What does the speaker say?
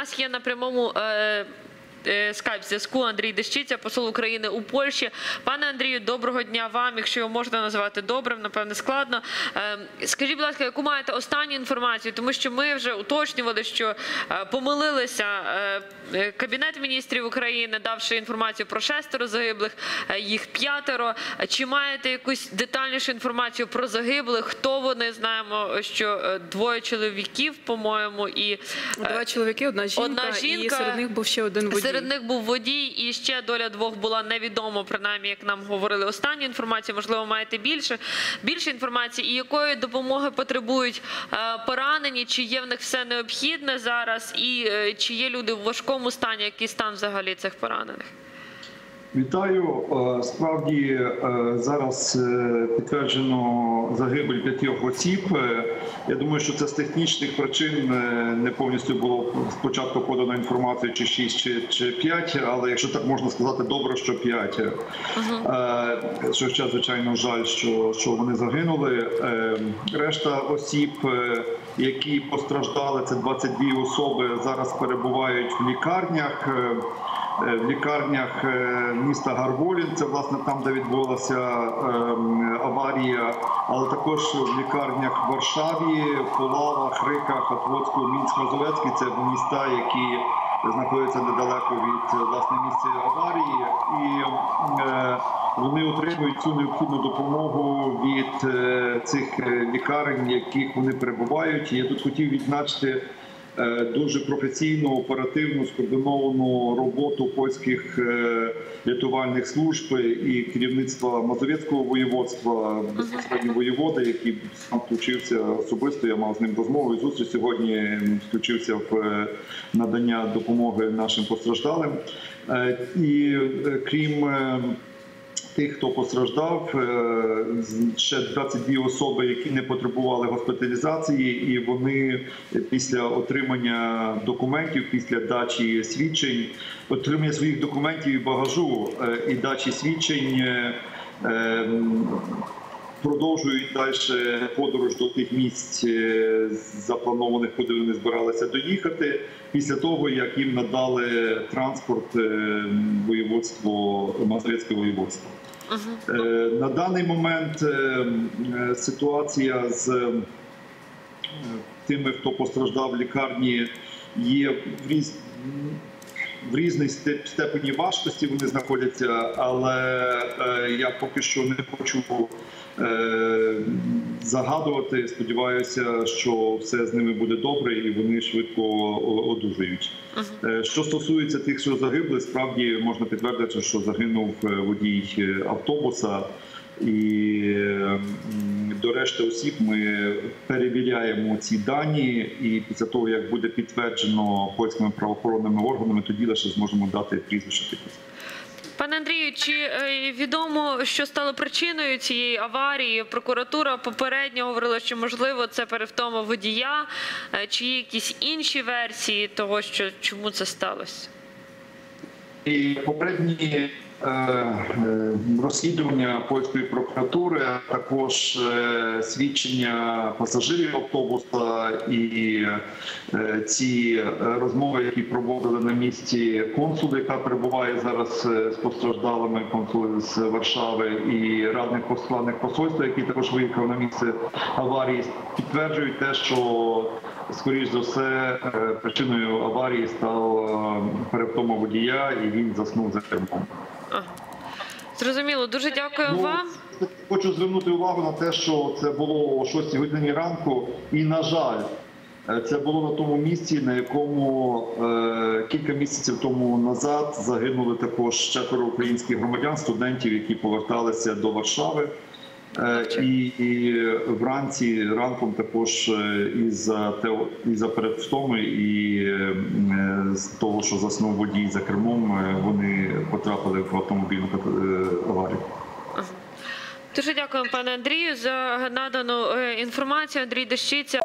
нас є на прямому. Е... Скайп зв'язку Андрій Дещиця, посол України у Польщі. Пане Андрію, доброго дня вам. Якщо його можна називати добрим, напевне, складно. Е, Скажіть, будь ласка, яку маєте останню інформацію? Тому що ми вже уточнювали, що е, помилилися Кабінет міністрів України, давши інформацію про шестеро загиблих, їх п'ятеро. Чи маєте якусь детальнішу інформацію про загиблих? Хто вони? Знаємо, що двоє чоловіків, по-моєму, і Два чоловіки, одна жінка, одна і жінка, серед них був ще один водій. Серед них був водій, і ще доля двох була невідома, принаймні, як нам говорили. Останню інформацію, можливо, маєте більше більше інформації, і якої допомоги потребують е, поранені, чи є в них все необхідне зараз, і е, чи є люди в важкому стані, який стан взагалі цих поранених? Вітаю. Е, Справді е, зараз е, підтверджено загибель п'ятьох осіб. Я думаю, що це з технічних причин не повністю було спочатку подано інформацію, чи 6, чи, чи 5, але якщо так можна сказати, добре, що 5. Е, Що ще, звичайно, жаль, що, що вони загинули. Решта осіб, які постраждали, це 22 особи, зараз перебувають в лікарнях. Е, в лікарнях е, міста Гарволін. Це власне там, де відбулася ем, аварія, але також в лікарнях в Варшаві, Полавах, Риках, Отводську, Мінськ, Мазовецький. Це міста, які знаходяться недалеко від власне місця аварії, і е, вони отримують цю необхідну допомогу від цих лікарень, в яких вони перебувають. Я тут хотів відзначити дуже професійну, оперативну, скоординовану роботу польських е, рятувальних служб і керівництва Мазовецького воєводства, безпосередньо воєвода, який сам включився особисто. Я мав з ним розмову і зустріч сьогодні. Включився в е, надання допомоги нашим постраждалим. Е, І е, крім е, тих, хто постраждав, е, ще 22 особи, які не потребували госпіталізації, і вони після отримання документів, після дачі свідчень, отримання своїх документів і багажу е, і дачі свідчень. е, ем, Продовжують далі подорож до тих місць запланованих, куди вони збиралися доїхати, після того як їм надали транспорт е, воєводство Мазовецьке воєводство. Е, На даний момент е, е, ситуація з тими, хто постраждав в лікарні, є в різ... в різній степ- степені важкості. Вони знаходяться, але е, я поки що не хочу е, загадувати. Сподіваюся, що все з ними буде добре і вони швидко одужають. Е, Що стосується тих, що загибли, справді можна підтвердити, що загинув водій автобуса. І до решти осіб ми перевіряємо ці дані, і після того як буде підтверджено польськими правоохоронними органами, тоді лише зможемо дати прізвище тих осіб. Пане Андрію, чи е, відомо, що стало причиною цієї аварії? Прокуратура попередньо говорила, що можливо це перевтома водія, Е, чи є якісь інші версії того, що чому це сталося? І попередні розслідування польської прокуратури, а також е, свідчення пасажирів автобуса і е, ці е, розмови, які проводили на місці консул, яка перебуває зараз е, з постраждалими консул з Варшави, і радник посланник посольства, який також виїхав на місце аварії, підтверджують те, що скоріш за все е, причиною аварії став е, перевтома водія, і він заснув за кермом. Ага. Зрозуміло, дуже дякую Ну, вам. Хочу звернути увагу на те, що це було о 6 годині ранку, і на жаль, е, це було на тому місці, на якому е, кілька місяців тому назад загинули також четверо українських громадян, студентів, які поверталися до Варшави. Е, І, і вранці ранком також е, із-за те- із-за передвтоми і е, з того, що заснув водій за кермом, вони потрапили в автомобільну аварію. Дуже дякую, пане Андрію, за надану інформацію. Андрій Дещиця.